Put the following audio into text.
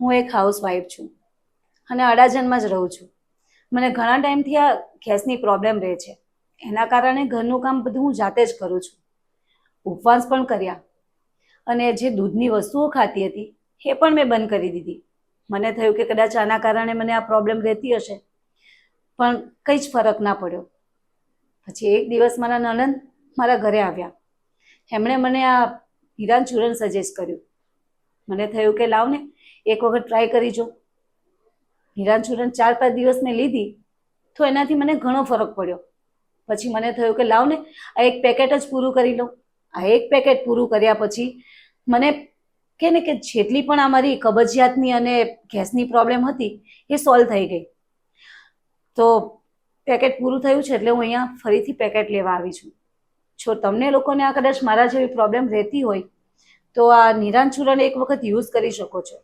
હું એક હાઉસવાઈફ છું અને અડાજણમાં જ રહું છું. મને ઘણા ટાઈમથી આ ગેસની પ્રોબ્લેમ રહે છે. એના કારણે ઘરનું કામ બધું હું જાતે જ કરું છું. ઉપવાસ પણ કર્યા અને જે દૂધની વસ્તુઓ ખાતી હતી એ પણ મેં બંધ કરી દીધી. મને થયું કે કદાચ આના કારણે મને આ પ્રોબ્લેમ રહેતી હશે. પણ કંઈ જ ફરક ના પડ્યો. પછી એક દિવસ મારા નણંદ મારા ઘરે આવ્યા. એમણે મને આ હિરાન ચૂરણ સજેસ્ટ કર્યું. મને થયું કે લાવ ને, એક વખત ટ્રાય કરી જો. હિરાન ચૂરણ ચાર પાંચ દિવસ મેં લીધી, તો એનાથી મને ઘણો ફરક પડ્યો. પછી મને થયું કે લાવ ને, આ એક પેકેટ જ પૂરું કરી લઉં. આ એક પેકેટ પૂરું કર્યા પછી મને કે ને કે જેટલી પણ આ મારી કબજિયાતની અને ગેસની પ્રોબ્લેમ હતી, એ સોલ્વ થઈ ગઈ. તો પેકેટ પૂરું થયું છે એટલે હું અહીંયા ફરીથી પેકેટ લેવા આવી છું. જો તમને લોકોને આ કદાચ મારા જેવી પ્રોબ્લેમ રહેતી હોય તો આ નિરાંછુરણ એક વખત યુઝ કરી શકો છો.